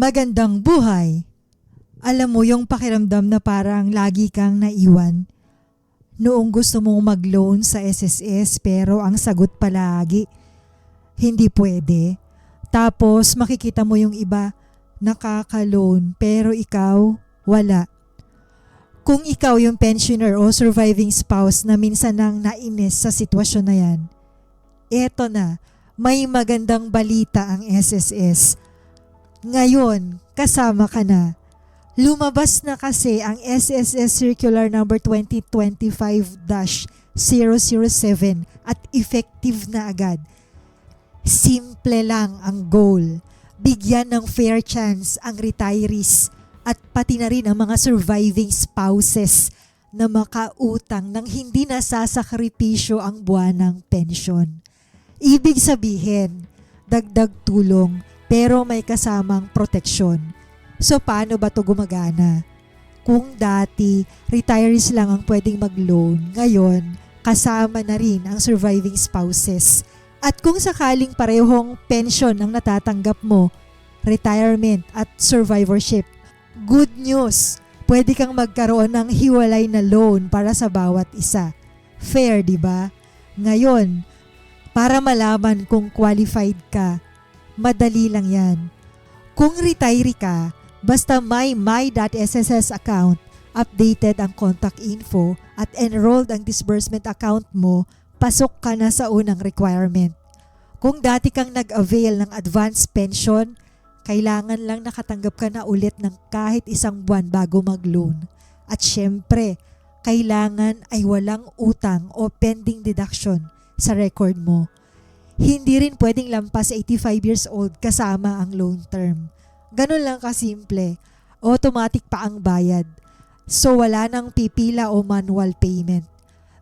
Magandang buhay. Alam mo yung pakiramdam na parang lagi kang naiwan. Noong gusto mong mag-loan sa SSS pero ang sagot palagi, hindi pwede. Tapos makikita mo yung iba, nakaka-loan pero ikaw, wala. Kung ikaw yung pensioner o surviving spouse na minsan nang nainis sa sitwasyon na yan, eto na, may magandang balita ang SSS. Ngayon, kasama ka na. Lumabas na kasi ang SSS Circular number 2025-007 at effective na agad. Simple lang ang goal. Bigyan ng fair chance ang retirees at pati na rin ang mga surviving spouses na makautang nang hindi nasasakripisyo ang buwan ng pensyon. Ibig sabihin, dagdag tulong pero may kasamang proteksyon. So paano ba to gumagana? Kung dati, retirees lang ang pwedeng mag-loan, ngayon, kasama na rin ang surviving spouses. At kung sakaling parehong pension ang natatanggap mo, retirement at survivorship, good news! Pwede kang magkaroon ng hiwalay na loan para sa bawat isa. Fair, di ba? Ngayon, para malaman kung qualified ka, madali lang yan. Kung retiree ka, basta may my.sss account, updated ang contact info at enrolled ang disbursement account mo, pasok ka na sa unang requirement. Kung dati kang nag-avail ng advance pension, kailangan lang nakatanggap ka na ulit ng kahit isang buwan bago mag-loan. At syempre, kailangan ay walang utang o pending deduction sa record mo. Hindi rin pwedeng lampas 85 years old kasama ang loan term. Ganun lang kasimple. Automatic pa ang bayad. So wala nang pipila o manual payment.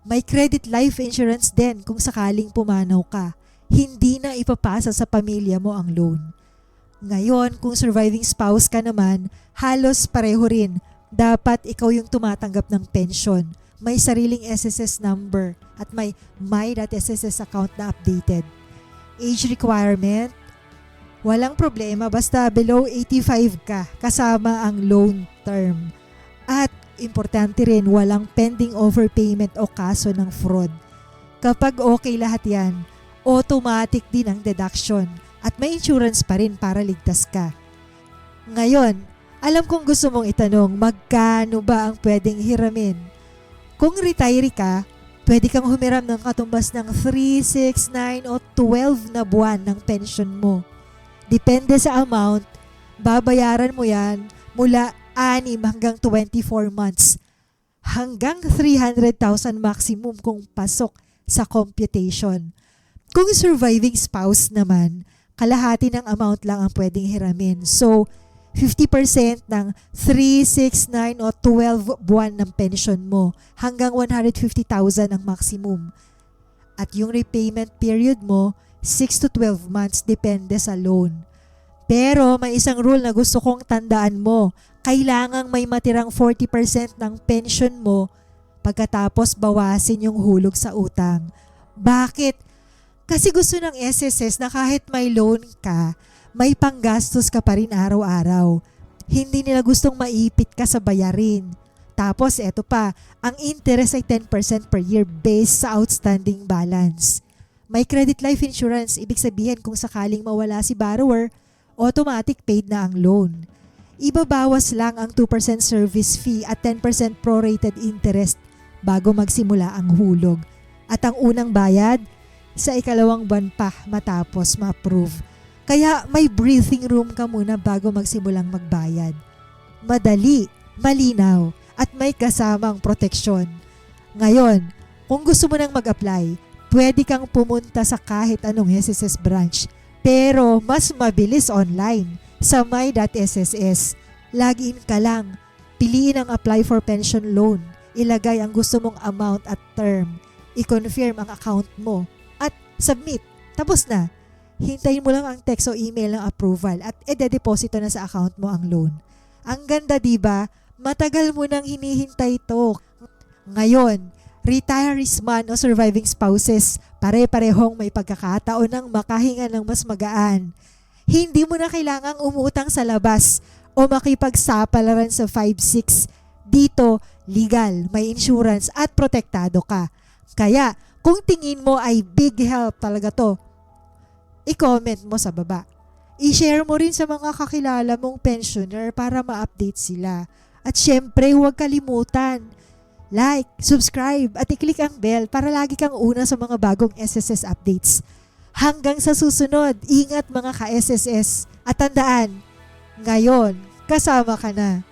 May credit life insurance din kung sakaling pumanaw ka. Hindi na ipapasa sa pamilya mo ang loan. Ngayon, kung surviving spouse ka naman, halos pareho rin. Dapat ikaw yung tumatanggap ng pension. May sariling SSS number at may my.sss account na updated. Age requirement, walang problema basta below 85 ka kasama ang loan term. At importante rin, walang pending overpayment o kaso ng fraud. Kapag okay lahat yan, automatic din ang deduction at may insurance pa rin para ligtas ka. Ngayon, alam kong gusto mong itanong magkano ba ang pwedeng hiramin. Kung retiree ka, pwede kang humiram ng katumbas ng 3, 6, 9 o 12 na buwan ng pension mo. Depende sa amount, babayaran mo yan mula 6 hanggang 24 months hanggang 300,000 maximum kung pasok sa computation. Kung surviving spouse naman, kalahati ng amount lang ang pwedeng hiramin. So, 50% ng 3, 6, 9 o 12 buwan ng pension mo hanggang 150,000 ang maximum. At yung repayment period mo, 6 to 12 months depende sa loan. Pero may isang rule na gusto kong tandaan mo. Kailangang may matirang 40% ng pension mo pagkatapos bawasin yung hulog sa utang. Bakit? Kasi gusto ng SSS na kahit may loan ka, may panggastos ka pa rin araw-araw. Hindi nila gustong maipit ka sa bayarin. Tapos eto pa, ang interest ay 10% per year based sa outstanding balance. May credit life insurance, ibig sabihin kung sakaling mawala si borrower, automatic paid na ang loan. Ibabawas lang ang 2% service fee at 10% prorated interest bago magsimula ang hulog. At ang unang bayad, sa ikalawang buwan pa matapos ma-approve. Kaya may breathing room ka muna bago magsimulang magbayad. Madali, malinaw, at may kasamang proteksyon. Ngayon, kung gusto mo nang mag-apply, pwede kang pumunta sa kahit anong SSS branch pero mas mabilis online sa my.sss. Login ka lang, piliin ang apply for pension loan, ilagay ang gusto mong amount at term, i-confirm ang account mo, at submit. Tapos na. Hintayin mo lang ang text o email ng approval at ede-deposito na sa account mo ang loan. Ang ganda 'di ba? Matagal mo nang hinihintay ito. Ngayon, retirees man o surviving spouses, pare-parehong may pagkakataon ng makahinga ng mas magaan. Hindi mo na kailangang umutang sa labas o makipagsapalaran sa 5-6. Dito, legal, may insurance at protektado ka. Kaya, kung tingin mo ay big help talaga to, i-comment mo sa baba. I-share mo rin sa mga kakilala mong pensioner para ma-update sila. At syempre, huwag kalimutan, like, subscribe, at i-click ang bell para lagi kang una sa mga bagong SSS updates. Hanggang sa susunod, ingat mga ka-SSS. At tandaan, ngayon, kasama ka na.